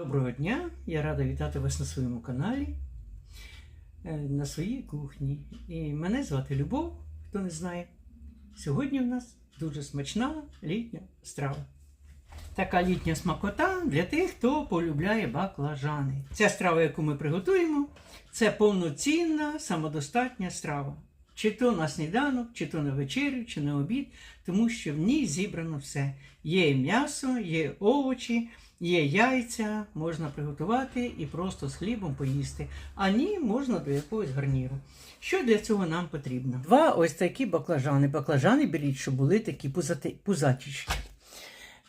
Доброго дня! Я рада вітати вас на своєму каналі, е, на своїй кухні. І мене звати Любов, хто не знає. Сьогодні в нас дуже смачна літня страва. Така літня смакота для тих, хто полюбляє баклажани. Ця страва, яку ми приготуємо, це повноцінна самодостатня страва. Чи то на сніданок, чи то на вечерю, чи на обід, тому що в ній зібрано все. Є м'ясо, є овочі, є яйця, можна приготувати і просто з хлібом поїсти. А ні, можна до якогось гарніру. Що для цього нам потрібно? Два ось такі баклажани. Баклажани беріть, щоб були такі пузати-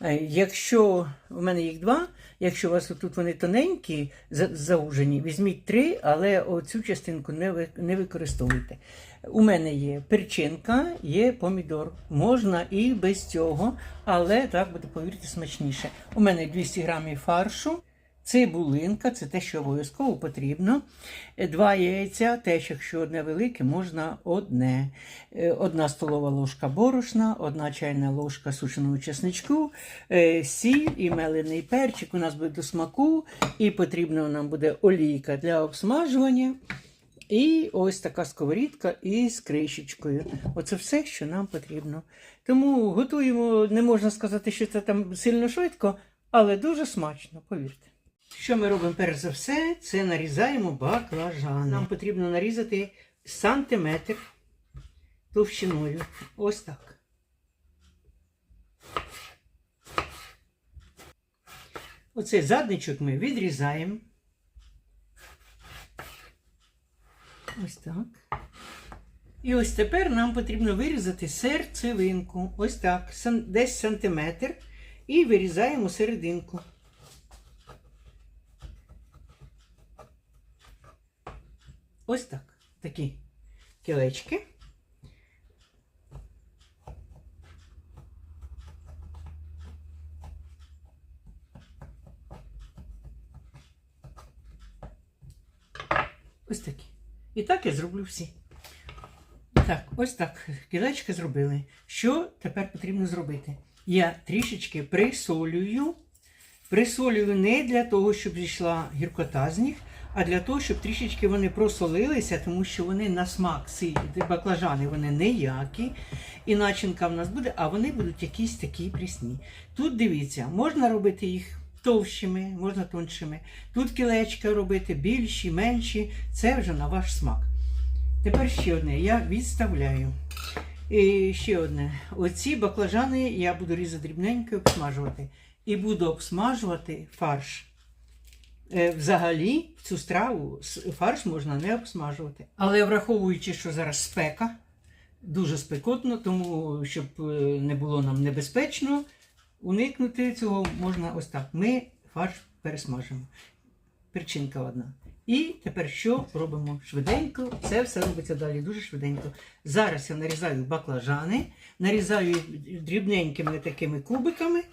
Е, Якщо у мене їх два, якщо у вас тут вони тоненькі, за- заужені, візьміть три, але оцю частинку не використовуйте. У мене є перчинка, є помідор. Можна і без цього, але так буде, повірте, смачніше. У мене 200 грамів фаршу. Цибулинка, це те, що обов'язково потрібно. Е, Два яйця, теж, якщо одне велике, можна одне. Е, Одна столова ложка борошна, одна чайна ложка сушеного чесничку, е, сіль і мелений перчик у нас буде до смаку, і потрібна нам буде олійка для обсмажування. І ось така сковорідка із кришечкою. Оце все, що нам потрібно. Тому готуємо, не можна сказати, що це там сильно швидко, але дуже смачно, повірте. Що ми робимо перш за все, це нарізаємо баклажани. Нам потрібно нарізати сантиметр товщиною. Ось так. Оцей задничок ми відрізаємо. Ось так. І ось тепер нам потрібно вирізати серцевинку. Ось так, десь сантиметр. І вирізаємо серединку. Ось так. Такі кілечки. Ось такі. І так я зроблю всі. Так, ось так. Кілечки зробили. Що тепер потрібно зробити? Я трішечки присолюю. Присолюю не для того, щоб зійшла гіркота з них, а для того, щоб трішечки вони просолилися, тому що вони на смак сильні. Баклажани вони ніякі. І начинка в нас буде, а вони будуть якісь такі прісні. Тут дивіться, можна робити їх товщими, можна тоншими. Тут кілечка робити більші, менші. Це вже на ваш смак. Тепер ще одне. Я відставляю. І ще одне. Оці баклажани я буду різати дрібненько і обсмажувати. І буду обсмажувати фарш. Е, Взагалі, цю страву фарш можна не обсмажувати. Але враховуючи, що зараз спека, дуже спекотно, тому щоб е, не було нам небезпечно, уникнути цього можна ось так. Ми фарш пересмажимо. Перчинка одна. І тепер що робимо швиденько? Це все робиться далі дуже швиденько. Зараз я нарізаю баклажани, нарізаю дрібненькими такими кубиками.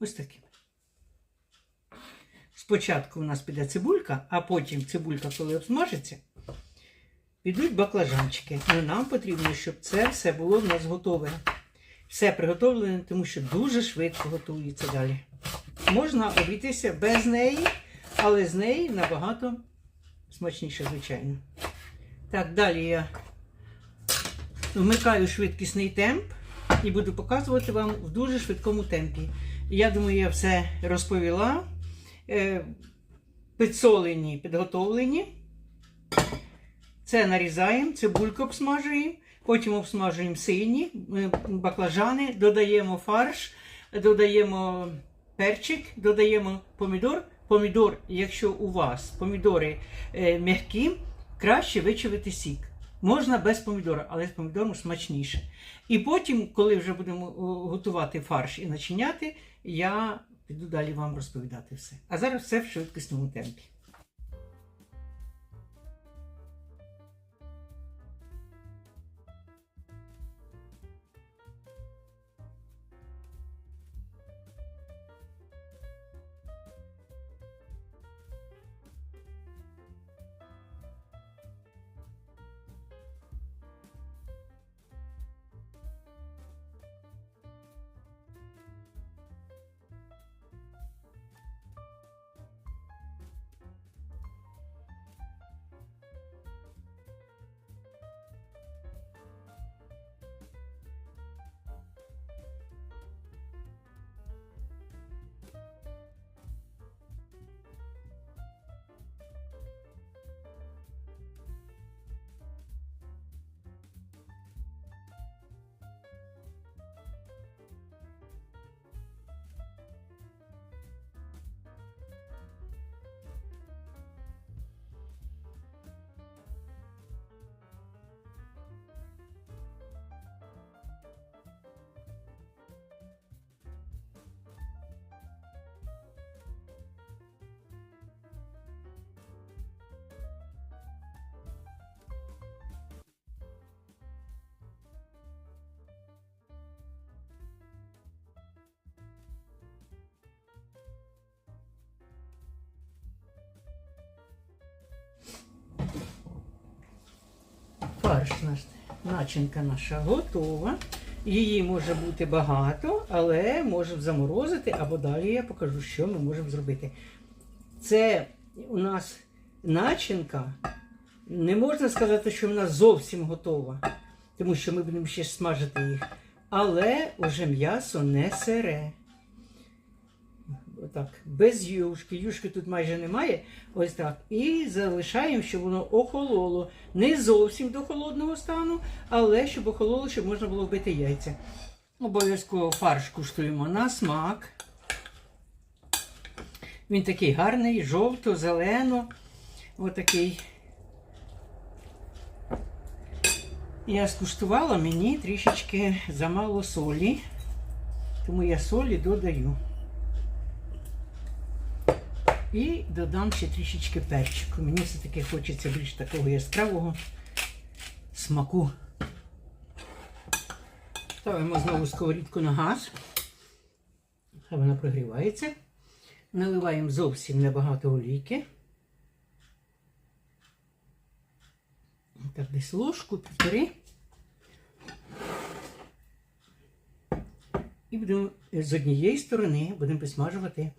Ось такими. Спочатку у нас піде цибулька, а потім цибулька, коли обсмажиться, підуть баклажанчики. І нам потрібно, щоб це все було в нас готове. Все приготовлене, тому що дуже швидко готується далі. Можна обійтися без неї, але з неї набагато смачніше, звичайно. Так, далі я вмикаю швидкісний темп і буду показувати вам в дуже швидкому темпі. Я думаю, я все розповіла. Е, Підсолені, підготовлені. Це нарізаємо, цибульку обсмажуємо, потім обсмажуємо сині е, баклажани, додаємо фарш, додаємо перчик, додаємо помідор. Помідор, якщо у вас помідори е, м'які, краще вичавити сік. Можна без помідора, але з помідором смачніше. І потім, коли вже будемо готувати фарш і начиняти, я піду далі вам розповідати все. А зараз все в швидкісному темпі. Фарш наш, начинка наша готова. Її може бути багато, але можемо заморозити, або далі я покажу, що ми можемо зробити. Це у нас начинка. Не можна сказати, що вона зовсім готова, тому що ми будемо ще смажити їх. Але вже м'ясо не сире. Отак, без юшки. Юшки тут майже немає. Ось так. І залишаємо, щоб воно охололо. Не зовсім до холодного стану, але щоб охололо, щоб можна було вбити яйця. Обов'язково фарш куштуємо на смак. Він такий гарний, жовто-зелено. Отакий. Я скуштувала, мені трішечки замало солі, тому я солі додаю. І додам ще трішечки перчику. Мені все-таки хочеться більш такого яскравого смаку. Ставимо знову сковорідку на газ. Хай вона прогрівається. Наливаємо зовсім небагато олійки. Так, десь ложку, півтори. І будемо з однієї сторони будемо підсмажувати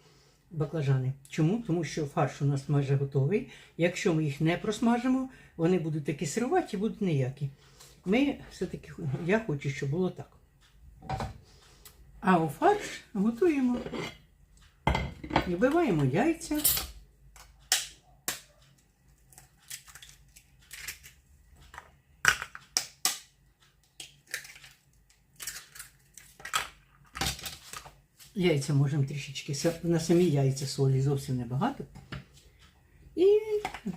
баклажани. Чому? Тому що фарш у нас майже готовий. Якщо ми їх не просмажимо, вони будуть такі сироваті, будуть ніякі. Ми все-таки, я хочу, щоб було так. А у фарш готуємо. Вбиваємо яйця. Яйця можемо трішечки на самі яйця солі зовсім небагато. І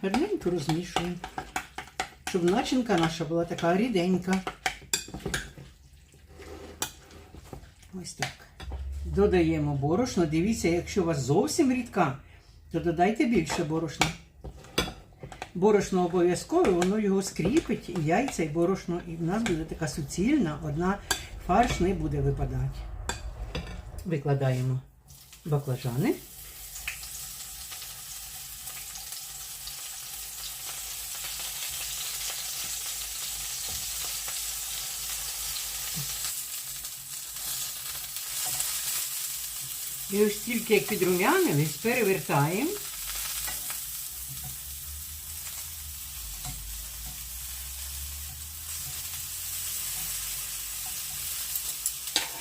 гарненько розмішуємо, щоб начинка наша була така ріденька. Ось так. Додаємо борошно. Дивіться, якщо у вас зовсім рідка, то додайте більше борошна. Борошно обов'язково, воно його скріпить, і яйця, і борошно, і в нас буде така суцільна, одна фарш не буде випадати. Викладаємо баклажани. І ось тільки як підрумянились, перевертаємо.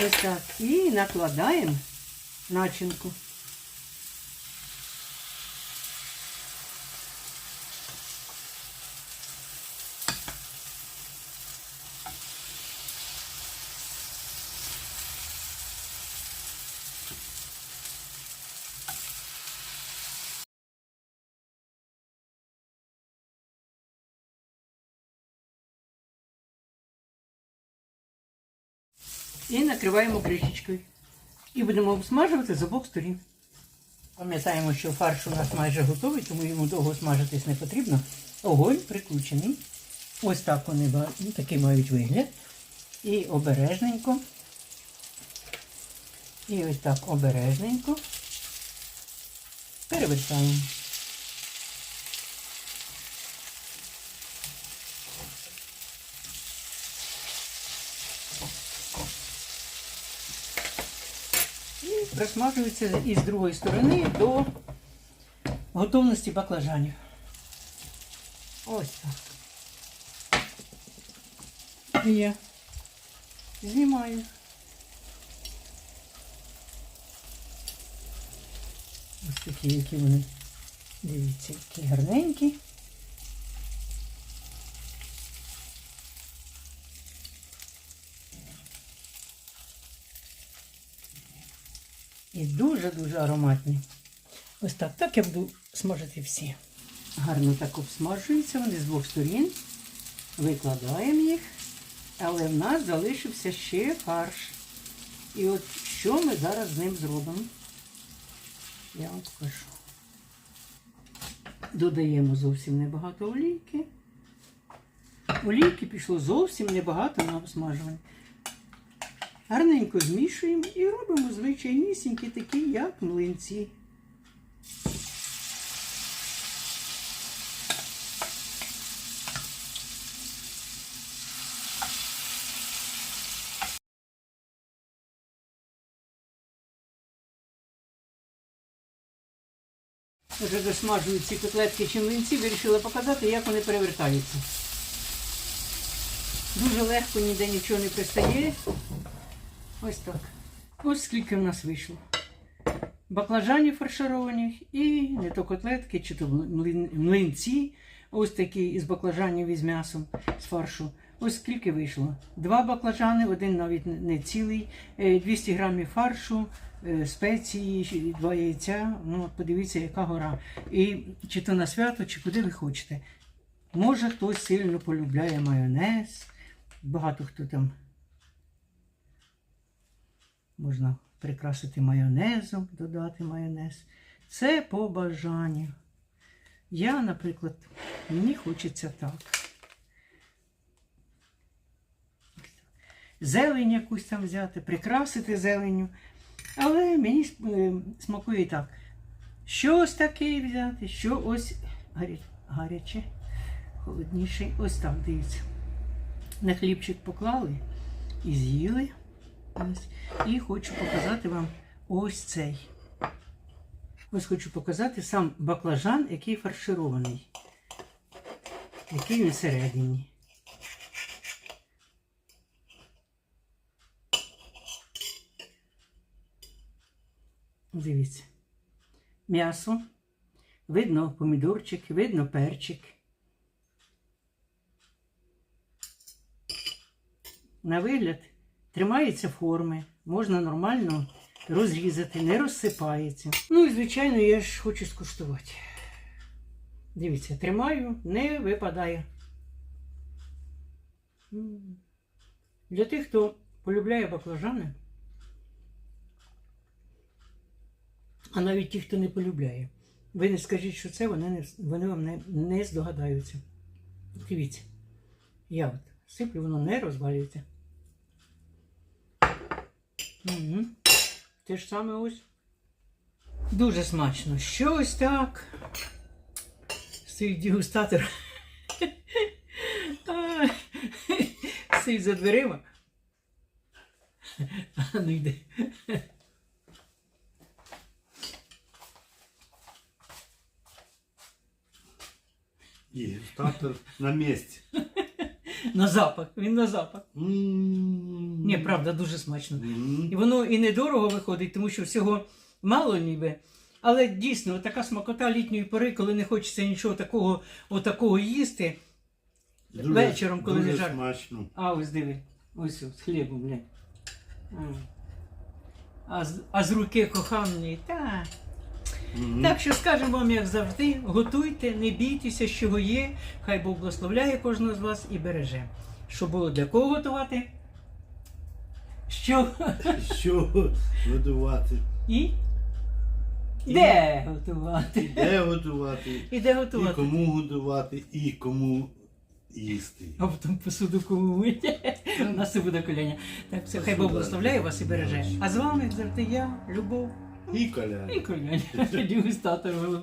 Ось так. І накладаємо начинку. І накриваємо кришечкою. І будемо обсмажувати з обох сторін. Пам'ятаємо, що фарш у нас майже готовий, тому йому довго смажитись не потрібно. Огонь прикручений. Ось так вони ну, такий мають вигляд. І обережненько. І ось так обережненько. Перевертаємо. І просмажується і з другої сторони до готовності баклажанів. Ось так. І я знімаю. Ось такі, які вони. Дивіться, які гарненькі. І дуже-дуже ароматні. Ось так. Так я буду смажити всі. Гарно так обсмажуються вони з двох сторін. Викладаємо їх. Але в нас залишився ще фарш. І от що ми зараз з ним зробимо? Я вам покажу. Додаємо зовсім небагато олійки. Олійки пішло зовсім небагато на обсмажування. Гарненько змішуємо і робимо звичайнісінькі такі, як млинці. Вже досмажую ці котлетки чи млинці, вирішила показати, як вони перевертаються. Дуже легко ніде нічого не пристає. Ось так. Ось скільки в нас вийшло. Баклажанів фаршированих і не то котлетки, чи то млин- млинці. Ось такі із баклажанів із м'ясом, з фаршу. Ось скільки вийшло. Два баклажани, один навіть не- цілий, е, 200 грамів фаршу, е, спеції, два яйця. Ну, подивіться, яка гора. І чи то на свято, чи куди ви хочете. Може, хтось сильно полюбляє майонез. Багато хто там можна прикрасити майонезом, додати майонез. Це по бажанню. Я, наприклад, мені хочеться так. Зелень якусь там взяти, прикрасити зеленню. Але мені е, смакує так. Щось таке взяти, що ось гаряче, холодніше. Ось так, дивіться. На хлібчик поклали і з'їли. Ось. І хочу показати вам ось цей. Ось хочу показати сам баклажан, який фарширований. Який він всередині. Дивіться. М'ясо. Видно помідорчик, видно перчик. На вигляд тримається форми, можна нормально розрізати, не розсипається. Ну і звичайно, я ж хочу скуштувати. Дивіться, тримаю, не випадає. Для тих, хто полюбляє баклажани, а навіть ті, хто не полюбляє, ви не скажіть, що це, вони, не, вони вам не, не здогадаються. Дивіться, я от сиплю, воно не розвалюється. Угу. Те ж саме ось. Дуже смачно. Що ось так. Стоїть дегустатор. Стоїть за дверима. А ну йде. Стартер на місці. На запах. Він на запах. Ні, правда, дуже смачно. І воно і недорого виходить, тому що всього мало ніби. Але дійсно, така смакота літньої пори, коли не хочеться нічого такого, отакого їсти. Дуже- вечором, коли не жарко. смачно. А ось диви, ось з хлібом, блядь. А з, а з руки коханої, та. М. Так що скажемо вам, як завжди, готуйте, не бійтеся, з чого є. Хай Бог благословляє кожного з вас і береже. Що було для кого готувати? Що? Що готувати? І? І- Де готувати? Де готувати? І де І готувати? кому готувати, і кому їсти. А потім посуду кому мити. У нас це буде коляння. Так, все, хай Бог благословляє вас і береже. А з вами завжди я, Любов І коля. і коляння. Дегустатор.